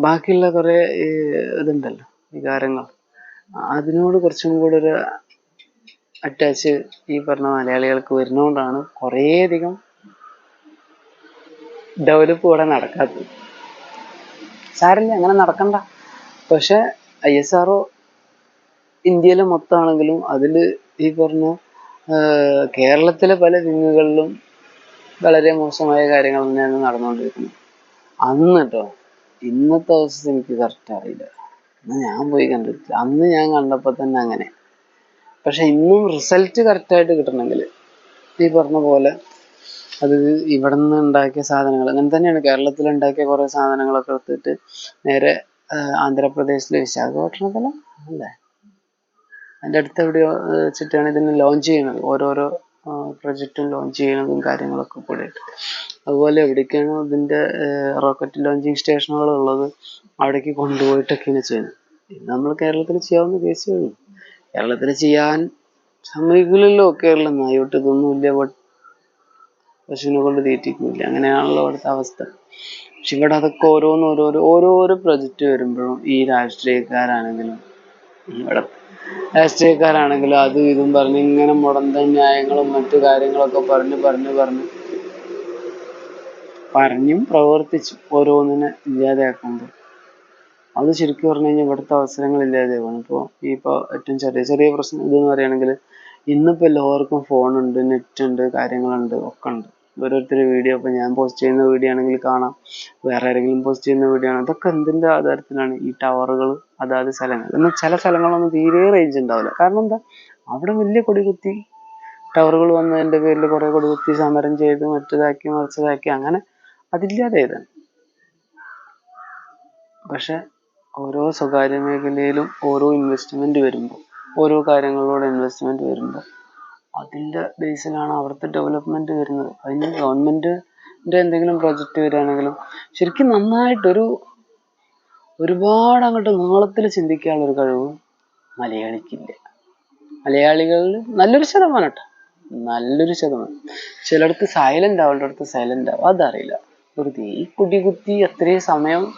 ബാക്കിയുള്ള കുറെ ഇതുണ്ടല്ലോ വികാരങ്ങൾ. അതിനോട് കുറച്ചും കൂടെ ഒരു അറ്റാച്ച് ഈ പറഞ്ഞ മലയാളികൾക്ക് വരുന്നോണ്ടാണ് കുറേയധികം ഡെവലപ്പ് ഇവിടെ നടക്കാത്തത്. സാരമില്ല അങ്ങനെ നടക്കണ്ട. പക്ഷെ ഐ എസ് ആർ ഇന്ത്യയിലെ മൊത്തമാണെങ്കിലും അതിൽ ഈ പറഞ്ഞ കേരളത്തിലെ പല വിങ്ങുകളിലും വളരെ മോശമായ കാര്യങ്ങൾ തന്നെയാണ് നടന്നുകൊണ്ടിരിക്കുന്നത്. അന്ന് കേട്ടോ ഇന്നത്തെ അവസ്ഥ എനിക്ക് കറക്റ്റ് അറിയില്ല. അന്ന് ഞാൻ പോയി കണ്ടിട്ടില്ല. അന്ന് ഞാൻ കണ്ടപ്പോൾ തന്നെ അങ്ങനെ. പക്ഷെ ഇന്നും റിസൾട്ട് കറക്റ്റായിട്ട് കിട്ടണമെങ്കിൽ ഈ പറഞ്ഞ പോലെ അത് ഇവിടെ നിന്ന് ഉണ്ടാക്കിയ സാധനങ്ങൾ അങ്ങനെ തന്നെയാണ് കേരളത്തിൽ ഉണ്ടാക്കിയ കുറേ സാധനങ്ങളൊക്കെ എടുത്തിട്ട് നേരെ ആന്ധ്രാപ്രദേശിലെ വിശാഖപട്ടണത്തിലോ അല്ലേ അതിന്റെ അടുത്ത് എവിടെയോ ആ, വെച്ചിട്ടാണ് ഇതിനെ ലോഞ്ച് ചെയ്യുന്നത് ഓരോരോ പ്രൊജക്റ്റും ലോഞ്ച് ചെയ്യുന്നതും കാര്യങ്ങളൊക്കെ കൂടിയിട്ട്. അതുപോലെ എവിടേക്കാണോ ഇതിന്റെ റോക്കറ്റ് ലോഞ്ചിങ് സ്റ്റേഷനുകൾ ഉള്ളത് അവിടേക്ക് കൊണ്ടുപോയിട്ടൊക്കെയാണ് ചെയ്യുന്നത്. നമ്മൾ കേരളത്തിൽ ചെയ്യാവുന്ന കേസേ കേരളത്തിൽ ചെയ്യാൻ സമ്മതിക്കില്ലല്ലോ കേരളം നായോട്ട് ഇതൊന്നും ഇല്ല പ- പശുവിനെ കൊണ്ട് തീറ്റിക്കുന്നില്ല. അങ്ങനെയാണല്ലോ അവിടുത്തെ അവസ്ഥ. പക്ഷെ ഇവിടെ അതൊക്കെ ഓരോന്ന് ഓരോരോ ഓരോരോ പ്രൊജക്റ്റ് വരുമ്പോഴും ഈ രാഷ്ട്രീയക്കാരാണെങ്കിലും ഇവിടെ രാഷ്ട്രീയക്കാരാണെങ്കിലും അതും ഇതും പറഞ്ഞ് ഇങ്ങനെ മുടന്തൻ ന്യായങ്ങളും മറ്റു കാര്യങ്ങളൊക്കെ പറഞ്ഞ് പറഞ്ഞ് പറഞ്ഞ് പറഞ്ഞും പ്രവർത്തിച്ചും ഓരോന്നിനെ ഇല്ലാതെയാക്കുമ്പോൾ അത് ശരിക്കും പറഞ്ഞു കഴിഞ്ഞാൽ ഇവിടുത്തെ അവസരങ്ങൾ ഇല്ലാതെയാവാണ് ഇപ്പോൾ ഇപ്പോൾ ഏറ്റവും ചെറിയ ചെറിയ പ്രശ്നം ഇതെന്ന് പറയുകയാണെങ്കിൽ ഇന്നിപ്പോൾ എല്ലാവർക്കും ഫോണുണ്ട് നെറ്റ് ഉണ്ട് കാര്യങ്ങളുണ്ട് ഒക്കെ ഉണ്ട്. ഓരോരുത്തർ വീഡിയോ ഇപ്പോൾ ഞാൻ പോസ്റ്റ് ചെയ്യുന്ന വീഡിയോ ആണെങ്കിൽ കാണാം. വേറെ ആരെങ്കിലും പോസ്റ്റ് ചെയ്യുന്ന വീഡിയോ ആണ്? അതൊക്കെ എന്തിന്റെ ആധാരത്തിലാണ്? ഈ ടവറുകൾ അതാത് സ്ഥലങ്ങൾ. എന്നാൽ ചില സ്ഥലങ്ങളൊന്നും തീരെ റേഞ്ച് ഉണ്ടാവില്ല. കാരണം എന്താ? അവിടെ വലിയ കൊടികുത്തി ടവറുകൾ വന്നതിന്റെ പേരിൽ കുറേ കൊടികുത്തി സമരം ചെയ്ത് മറ്റേതാക്കി മറിച്ചതാക്കി അങ്ങനെ അതില്ലാതായതാണ് പക്ഷെ ഓരോ സ്വകാര്യ മേഖലയിലും ഓരോ ഇൻവെസ്റ്റ്മെന്റ് വരുമ്പോൾ ഓരോ കാര്യങ്ങളിലൂടെ ഇൻവെസ്റ്റ്മെന്റ് വരുമ്പോൾ അതിന്റെ ബേസിലാണ് അവിടുത്തെ ഡെവലപ്മെന്റ് വരുന്നത്. അതിന് ഗവൺമെന്റിന്റെ എന്തെങ്കിലും പ്രൊജക്റ്റ് വരികയാണെങ്കിലും ശരിക്കും നന്നായിട്ടൊരു ഒരുപാട് അങ്ങോട്ട് നീളത്തിൽ ചിന്തിക്കാനുള്ള ഒരു കഴിവ് മലയാളിക്കില്ല. മലയാളികളിൽ നല്ലൊരു ശതമാനം കേട്ടോ. നല്ലൊരു ശതമാനം. ചിലടത്ത് സൈലന്റ് ആവും അടുത്ത് സൈലന്റ് ആവും. അതറിയില്ല. വെറുതെ ഈ കുടി കുത്തി അത്രയും സമയം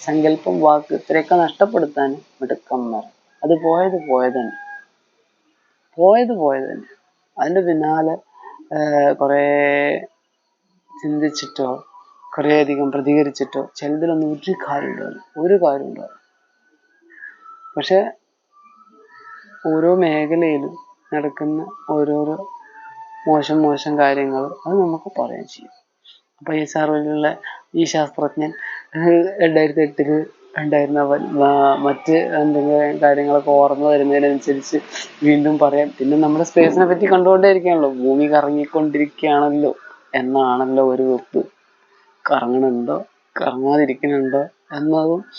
സങ്കല്പം വാക്ക് ഇത്രയൊക്കെ നഷ്ടപ്പെടുത്താൻ മിടുക്കന്മാർ. അത് പോയത് പോയത് തന്നെ പോയത് പോയത് തന്നെ. അതിന്റെ പിന്നാലെ കുറേ ചിന്തിച്ചിട്ടോ കുറേ അധികം പ്രതികരിച്ചിട്ടോ ചിലതിലൊന്നും ഒരു കാര്യം ഉണ്ടാവില്ല ഒരു കാര്യം ഉണ്ടാവില്ല പക്ഷെ ഓരോ മേഖലയിലും നടക്കുന്ന ഓരോരോ മോശം മോശം കാര്യങ്ങൾ അത് നമുക്ക് പറയാൻ ചെയ്യും. അപ്പൊ ഈ സാറിലുള്ള ഈ ശാസ്ത്രജ്ഞൻ രണ്ടായിരത്തി എട്ടിൽ ഉണ്ടായിരുന്ന മറ്റ് എന്തെങ്കിലും കാര്യങ്ങളൊക്കെ ഓർമ്മ വരുന്നതിനനുസരിച്ച് വീണ്ടും പറയാം. പിന്നെ നമ്മുടെ സ്പേസിനെ പറ്റി കണ്ടുകൊണ്ടേയിരിക്കുകയാണല്ലോ. ഭൂമി കറങ്ങിക്കൊണ്ടിരിക്കുകയാണല്ലോ എന്നാണല്ലോ ഒരു വെപ്പ്. കറങ്ങണുണ്ടോ? കറങ്ങാതിരിക്കുന്നുണ്ടോ എന്നതും